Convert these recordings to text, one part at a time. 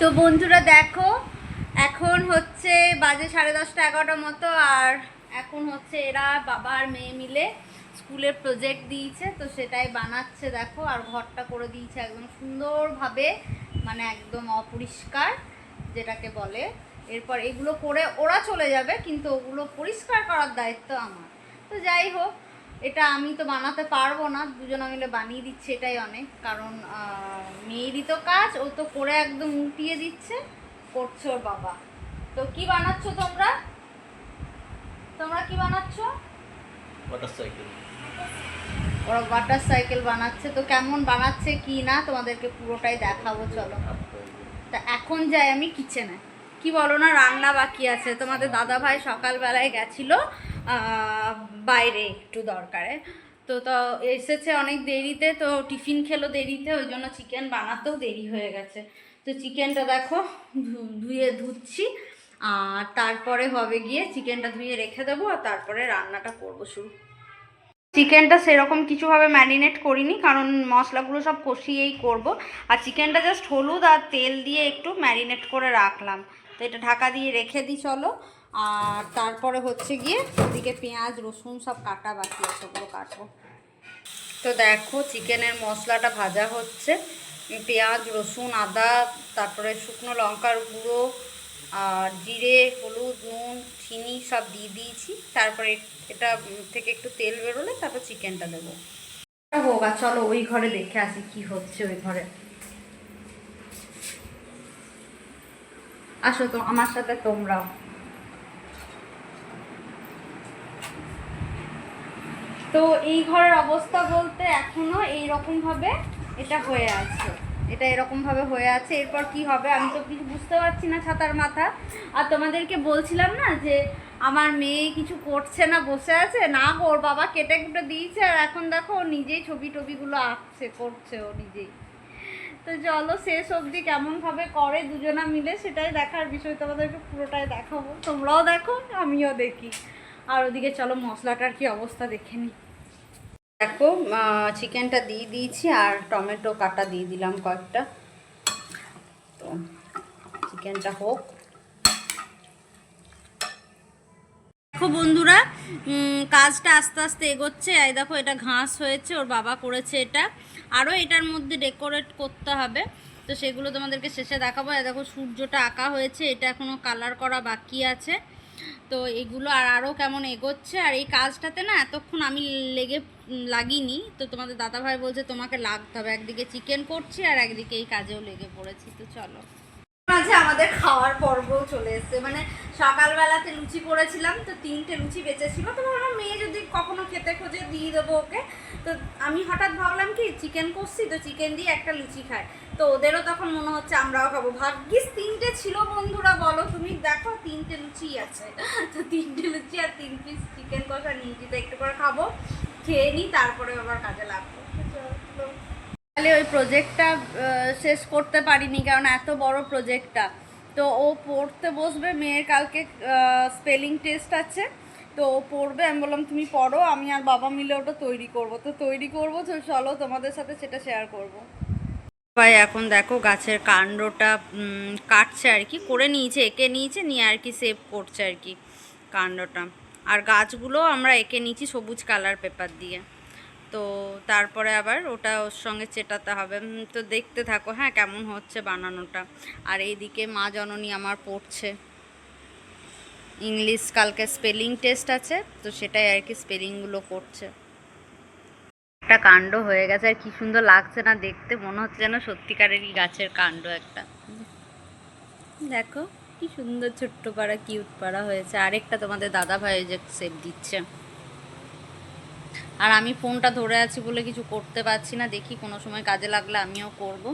তো বন্ধুরা দেখো, এখন হচ্ছে বাজে সাড়ে দশটা এগারোটার মতো, আর এখন হচ্ছে এরা বাবা আর মেয়ে মিলে স্কুলের প্রজেক্ট দিয়েছে, তো সেটাই বানাচ্ছে দেখো, আর ঘরটা করে দিয়েছে একদম সুন্দরভাবে মানে একদম অপরিষ্কার, যেটাকে বলে। এরপর এগুলো করে ওরা চলে যাবে, কিন্তু ওগুলো পরিষ্কার করার দায়িত্ব আমার। তো যাই হোক এটা আমি তো বানাতে পারব না দুজনে মিলে বানিয়ে দিচ্ছে এটাই অনেক কারণ মেয়েরই তো কাজ ও তো করে একদম উঠিয়ে দিচ্ছে করছে ওর বাবা। তো কি বানাচ্ছো তোমরা? তোমরা কি বানাচ্ছ? সাইকেল ওরা ওয়াটার সাইকেল বানাচ্ছে তো কেমন বানাচ্ছে কি না তোমাদেরকে পুরোটাই দেখাবো চলো। তা এখন যাই আমি কিচেনে কি বলো না রান্না বাকি আছে। তোমাদের দাদা ভাই সকালবেলায় গেছিল বাইরে একটু দরকারে। তো তো এসেছে অনেক দেরিতে, তো টিফিন খেলো দেরিতে, ওই জন্য চিকেন বানাতেও দেরি হয়ে গেছে। তো চিকেনটা দেখো ধুয়ে ধুচ্ছি, আর তারপরে হবে গিয়ে চিকেনটা ধুয়ে রেখে দেবো, আর তারপরে রান্নাটা করব শুরু। চিকেনটা সেরকম কিছুভাবে ম্যারিনেট করিনি, কারণ মশলাগুলো সব কষিয়েই করব। আর চিকেনটা জাস্ট হলুদ আর তেল দিয়ে একটু ম্যারিনেট করে রাখলাম। তো এটা ঢাকা দিয়ে রেখে দিই, চলো। আর তারপরে হচ্ছে গিয়ে ওদিকে পেঁয়াজ, রসুন সব কাটা বাকি আছে, ওগুলো কাটবো। তো দেখো চিকেনের মশলাটা ভাজা হচ্ছে। পেঁয়াজ, রসুন, আদা, তারপরে শুকনো লঙ্কার গুঁড়ো, আর জিরে, হলুদ, নুন, চিনি সব দিয়ে দিয়েছি। তারপরে এটা থেকে একটু তেল বেরোলে তারপর চিকেনটা দেবো। হোক চলো ওই ঘরে দেখে আসি কি হচ্ছে ওই ঘরে। আসো তো, আমার সাথে তোমরাও। তো এই ঘরের অবস্থা বলতে এখনও এই রকম ভাবে এটা হয়ে আছে। এটা এরকম ভাবে হয়ে আছে, এরপর কি হবে আমি তো কিছু বুঝতে পারছি না ছাতার মাথা। আর তোমাদেরকে বলছিলাম না যে আমার মেয়ে কিছু করছে না, বসে আছে? না ওর বাবা কেটে কুটে দিয়েছে, আর এখন দেখো নিজেই ছবি টবিগুলো আঁকছে, করছে ও নিজেই। তো চলো, শেষ অবধি কেমনভাবে করে দুজনা মিলে সেটাই দেখার বিষয়, তোমাদেরকে পুরোটাই দেখাবো। তোমরাও দেখো, আমিও দেখি। আর ওদিকে চলো, মশলাটার কি অবস্থা দেখে নিই দেখো চিকেনটা দিয়ে দিয়েছি আর টমেটো কাটা দিয়ে দিলাম কয়েকটা। তো চিকেনটা হোক। দেখো বন্ধুরা কাজটা আস্তে আস্তে এগোচ্ছে। এই দেখো, এটা ঘাস হয়েছে, ওর বাবা করেছে এটা। আরও এটার মধ্যে ডেকোরেট করতে হবে। তো সেগুলো তোমাদেরকে শেষে দেখাবো। এই দেখো, সূর্যটা আঁকা হয়েছে, এটা এখনও কালার করা বাকি আছে। তো এগুলো আর আরও কেমন এগোচ্ছে। আর এই কাজটাতে না, এতক্ষণ আমি লেগে লাগিনি। তো তোমাদের দাদাভাই বলছে তোমাকে লাগতে হবে। একদিকে চিকেন করছি আর একদিকে এই কাজেও লেগে পড়েছি। তো চলো। মাঝে আমাদের খাওয়ার পর্বও চলে এসছে। মানে সকালবেলাতে লুচি করেছিলাম, তো তিনটে লুচি বেঁচেছিল। তো ভাবলাম মেয়ে যদি কখনো খেতে খোঁজে দিয়ে দেবো ওকে। তো আমি হঠাৎ ভাবলাম কি চিকেন করছি, তো চিকেন দিয়ে একটা লুচি খায় তো ওদেরও তখন মনে হচ্ছে আমরাও খাব। ভাগ্যিস তিনটে ছিল বন্ধুরা, বলো তুমি। দেখো, তিনটে লুচি আছে। তো তিনটে লুচি আর তিন পিস চিকেন কষা নিয়েছি তো একটু করে খাব। খেয়ে নিই তারপরে আবার কাজে লাগবো। তাহলে ওই প্রজেক্টটা শেষ করতে পারিনি, কারণ এত বড় প্রজেক্টটা তো ও পড়তে বসবে, মেয়ের কালকে স্পেলিং টেস্ট আছে। তো ও পড়বে, আমি বললাম, তুমি পড়ো, আমি আর বাবা মিলে ওটা তৈরি করব। তো তৈরি করব, তো চলো তোমাদের সাথে সেটা শেয়ার করব। ভাই, এখন দেখো গাছের কাণ্ডটা কাটছে আর কি, করে নিয়েছে, এঁকে নিয়েছে, নিয়ে আর কি সেভ করছে আর কি কাণ্ডটা। আর গাছগুলো আমরা এঁকে নিয়েছি সবুজ কালার পেপার দিয়ে। তো তারপরে আবার ওটা ওর সঙ্গে চেটাতে হবে। তো দেখতে থাকো হ্যাঁ কেমন হচ্ছে বানানোটা। আর এইদিকে মা জননী আমার পড়ছে। ইংলিশ কালকে স্পেলিং টেস্ট আছে, তো সেটাই আর কি স্পেলিংগুলো করছে। একটা কাণ্ড হয়ে গেছে, আর কি সুন্দর লাগছে না দেখতে। মনে হচ্ছে যেন সত্যিকারেরই গাছের কাণ্ড একটা। দেখো। কি সুন্দর ছোট্ট পাড়া, কিউট পাড়া হয়েছে। আরেকটা তোমাদের দাদা ভাই যে সেভ দিচ্ছে। আর আমি ফোনটা ধরে আছি বলে কিছু করতে পারছি না। দেখি কোনো সময় কাজে লাগলে আমিও করব।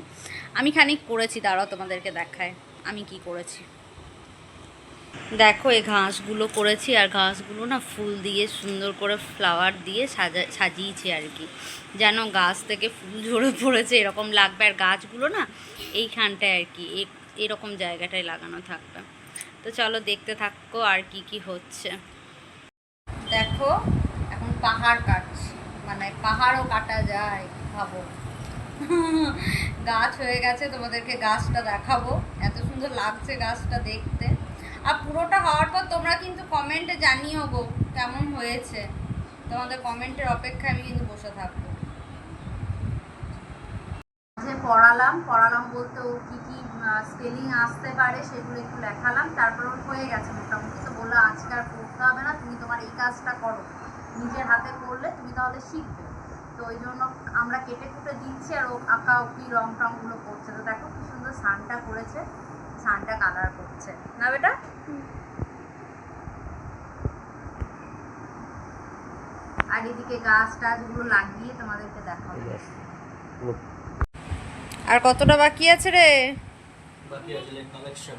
আমি খানিক করেছি, দাঁড়াও তোমাদেরকে দেখায়। আমি কি করেছি? দেখো, এই ঘাসগুলো করেছি, আর ঘাসগুলো না ফুল দিয়ে, সুন্দর করে ফ্লাওয়ার দিয়ে সাজা, সাজিয়েছি আর কি। যেন গাছ থেকে ফুল ঝরে পড়েছে, এরকম লাগবে। আর গাছগুলো না এইখানটায় আর কি এরকম জায়গাটায় লাগানো থাকবে। তো চলো দেখতে থাকো আর কি কি হচ্ছে। দেখো, এখন পাহাড় কাটছি। মানে পাহাড়ও কাটা যায়, ভাবো। গাছ হয়ে গেছে, তোমাদেরকে গাছটা দেখাবো। এত সুন্দর লাগছে গাছটা দেখতে। আর পুরোটা হওয়ার পর তোমরা কিন্তু কমেন্টে জানিও গো, কেমন হয়েছে। তোমাদের কমেন্টের অপেক্ষায় আমি কিন্তু বসে থাকব। যে পড়ালাম পড়ালাম বলতে ও কী কী স্পেলিং আসতে পারে সেগুলো একটু লেখালাম, তারপর ওর হয়ে গেছে মোটামুটি। তো বলল, আজকে আর পড়তে হবে না, তুমি তোমার এই কাজটা করো। নিজের হাতে করলে তুমি তাহলে শিখবে। তো ওই জন্য আমরা কেটে কুটে দিচ্ছি আর ও আঁকা উকি রং টংগুলো করছে। তো দেখো কি সুন্দর সানটা করেছে সানটা কালার করছে। না বেটা? আর এদিকে গাছ টাছগুলো লাগিয়ে তোমাদেরকে দেখাবো। আর কতটা বাকি আছে রে? বাকি আছে কালেকশন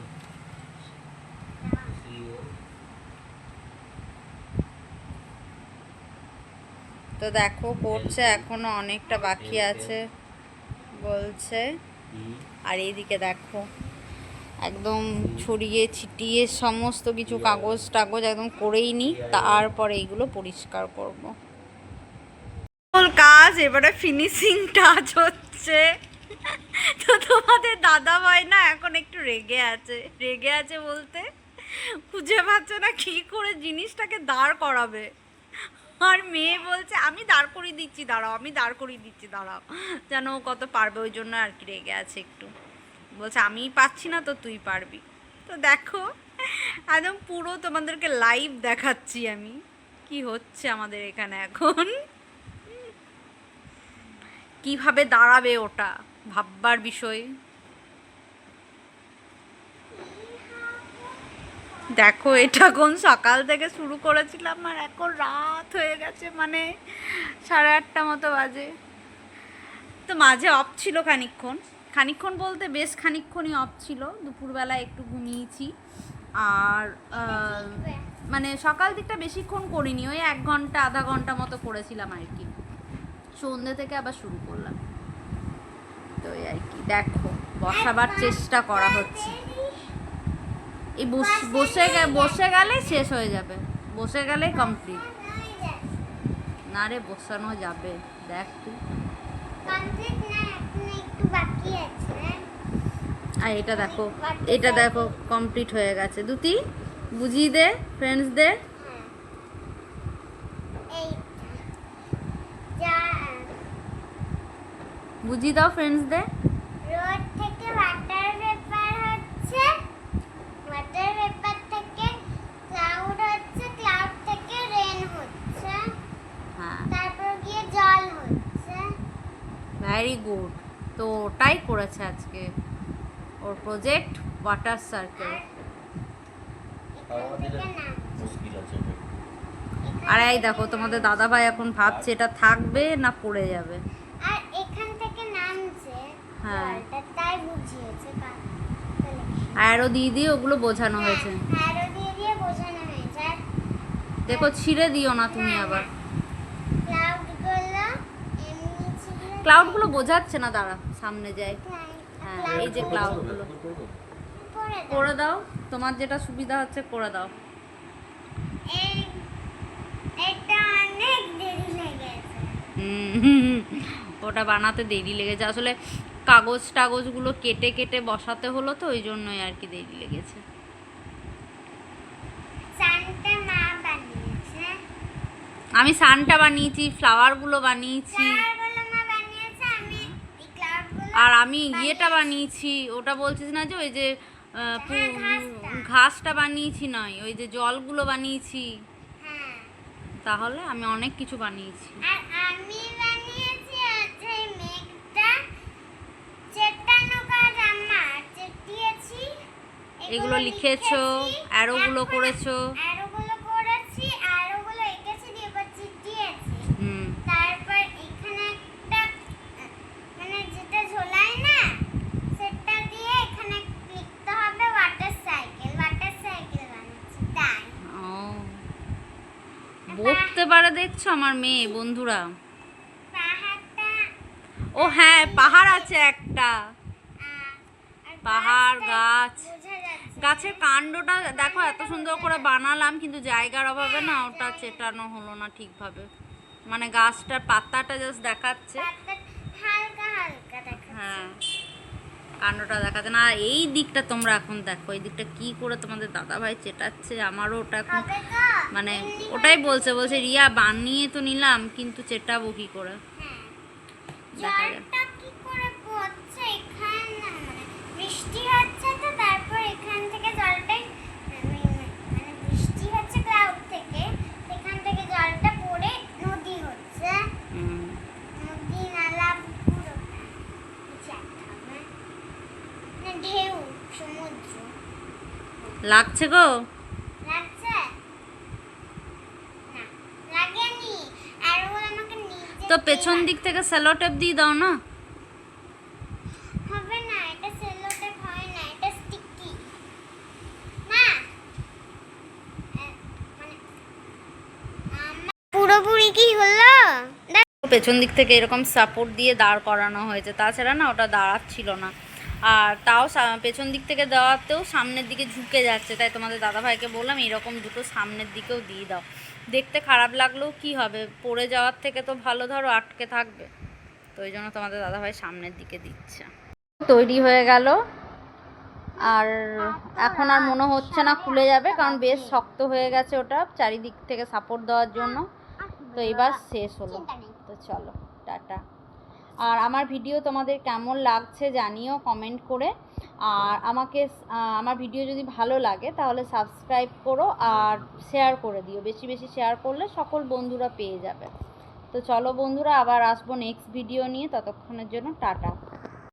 তো দেখো করছে এখনও অনেকটা বাকি আছে বলছে। আর এইদিকে দেখো একদম ছড়িয়ে ছিটিয়ে সমস্ত কিছু কাগজ টাগজ একদম করেই নি তারপরে এইগুলো পরিষ্কার করব। কাজ এবারে ফিনিশিং টাচ হচ্ছে। তো তোমাদের দাদা ভাই না এখন একটু রেগে আছে। রেগে আছে বলতে খুঁজে পাচ্ছে না কি করে জিনিসটাকে দাঁড় করাবে। আর মেয়ে বলছে, আমি দাঁড় করিয়ে দিচ্ছি, দাঁড়াও, আমি দাঁড় করিয়ে দিচ্ছি, দাঁড়াও। যেন ও কত পারবে, ওই জন্য আর কি রেগে আছে একটু। বলছে আমি পাচ্ছি না তো তুই পারবি। তো দেখো, একদম পুরো তোমাদেরকে লাইভ দেখাচ্ছি আমি। কি হচ্ছে আমাদের এখানে এখন? কীভাবে দাঁড়াবে ওটা? ভাববার বিষয়। দেখো, এটা কোন সকাল থেকে শুরু করেছিলাম আর এখন রাত হয়ে গেছে মানে সাড়ে আটটা মতো বাজে। তো মাঝে অফ ছিল খানিকক্ষণ। খানিকক্ষণ বলতে বেশ খানিকক্ষণই অফ ছিল দুপুরবেলা একটু ঘুমিয়েছি। আর মানে সকাল দিকটা বেশিক্ষণ করিনি, ওই এক ঘণ্টা, আধা ঘণ্টা মতো করেছিলাম আর কি। সন্ধ্যে থেকে আবার শুরু করলাম। তো আর কি। দেখো, বসাবার চেষ্টা করা হচ্ছে। এই বস- বসে গেলে শেষ হয়ে যাবে। বসে গেলে কমপ্লিট না রে, বসানো যাবে। দেখ তুই। আর এটা দেখো এটা দেখো কমপ্লিট হয়ে গেছে। দুতি, বুঝিয়ে দে ফ্রেন্ডসদের হ্যাঁ এই যা বুঝিয়ে দাও ফ্রেন্ডসদের রোড থেকে ওয়াটার পেপার হচ্ছে ওয়াটার পেপার থেকে ক্লাউড হচ্ছে ক্লাউড থেকে রেন হচ্ছে হ্যাঁ। তারপর গিয়ে জল হচ্ছে। ভেরি গুড তো ওটাই করেছে আজকে ওর প্রজেক্ট ওয়াটার সার্কেল। আর এই দেখো তোমাদের দাদা ভাই এখন ভাবছে এটা থাকবে না পড়ে যাবে আর এখান থেকে নামছে হ্যাঁ। জলটা তাই বুঝিয়েছে আরও দিয়ে দিয়ে ওগুলো বোঝানো হয়েছে। হ্যারো দিয়ে দিয়ে বোঝানো হয়েছে। দেখো ছিঁড়ে দিও না তুমি আবার। ক্লাউডগুলো বোঝাচ্ছে না দাঁড়া সামনে যায় হ্যাঁ, এই যে ক্লাউডগুলো করে দাও তোমার যেটা সুবিধা হচ্ছে করে দাও। ওটা বানাতে দেরি লেগেছে। আসলে কাগজ টাগজগুলো কেটে কেটে বসাতে হলো তো ওই জন্যই আর কি দেরি লেগেছে। আমি সানটা বানিয়েছি ফ্লাওয়ারগুলো বানিয়েছি। আর আমি ইয়েটা বানিয়েছি। ওটা বলছিস না যে ওই যে হ্যাঁ, ঘাসটা। বানিয়েছি নয় ওই যে জলগুলো বানিয়েছি। হ্যাঁ। তাহলে আমি অনেক কিছু বানিয়েছি হচ্ছে এই মেঘটা চেটানো কাজ আমার চেটিয়েছি এগুলো লিখেছো অ্যারোগুলো করেছ অ্যারোগুলো করেছি অ্যারোগুলো এঁকেছি দিয়ে এবার চিটিয়েছি হুম তারপর এখানে একটা আহ, মানে যেটা ঝোলায় না সেটা দিয়ে এখানে লিখতে হবে ওয়াটার সাইকেল ওয়াটার সাইকেল বানাচ্ছি তাই। ও। বকতে পারে দেখছ আমার মেয়ে বন্ধুরা। ও হ্যাঁ পাহাড় আছে একটা। পাহাড়, গাছ। গাছের কাণ্ডটা দেখো এত সুন্দর করে বানালাম কিন্তু জায়গার অভাবে না ওটা চেটানো হলো না ঠিকভাবে। মানে গাছটার পাতাটা জাস্ট দেখাচ্ছে। হ্যাঁ কাণ্ডটা দেখাতে না। আর এই দিকটা তোমরা এখন দেখো এই দিকটা কি করে তোমাদের দাদা ভাই চেটাচ্ছে আমারও ওটা এখন মানে ওটাই বলছে বলছে রিয়া বানিয়ে তো নিলাম কিন্তু চেটাবো কি করে? হ্যাঁ। দেখা যাক। জলটা কি করে পড়ছে এখানে না মানে বৃষ্টি হচ্ছে তো তারপর এখান থেকে জলটাই মানে মানে বৃষ্টি হচ্ছে ক্লাউড থেকে সেখান থেকে জলটা পড়ে নদী হচ্ছে হুম। নদী নালা পুরো কিছু একটা হবে না ঢেউ সমুদ্র লাগছে গো? লাগছে? না লাগেনি। আর ও আমাকে নিজে তো পেছন দিক থেকে স্যালো টেপ দিয়ে দাও না। হবে না এটা সেলো টেপ হয় না এটা স্টিকি না। এ, মানে আমার পুরোপুরি কি হলো? পেছন দিক থেকে এরকম সাপোর্ট দিয়ে দাঁড় করানো হয়েছে। তাছাড়া না ওটা দাঁড়াচ্ছিল না। আর তাও পেছন দিক থেকে দেওয়াতেও সামনের দিকে ঝুঁকে যাচ্ছে। তাই তোমাদের দাদাভাইকে বললাম, এরকম দুটো সামনের দিকেও দিয়ে দাও। দেখতে খারাপ লাগলেও কি হবে? পড়ে যাওয়ার থেকে তো ভালো ধরো, আটকে থাকবে। তো ওই জন্য তোমাদের দাদাভাই সামনের দিকে দিচ্ছে। তৈরি হয়ে গেল। আর এখন আর মনে হচ্ছে না খুলে যাবে, কারণ বেশ শক্ত হয়ে গেছে ওটা চারিদিক থেকে সাপোর্ট দেওয়ার জন্য। তো এবার শেষ হলো। তো চলো, টাটা। আর আমার ভিডিও তোমাদের কেমন লাগছে জানিও কমেন্ট করে। আর আমাকে আমার ভিডিও যদি ভালো লাগে তাহলে সাবস্ক্রাইব করো আর শেয়ার করে দিও। বেশি বেশি শেয়ার করলে সকল বন্ধুরা পেয়ে যাবে। তো চলো বন্ধুরা, আবার আসব নেক্সট ভিডিও নিয়ে। ততক্ষণের জন্য টাটা।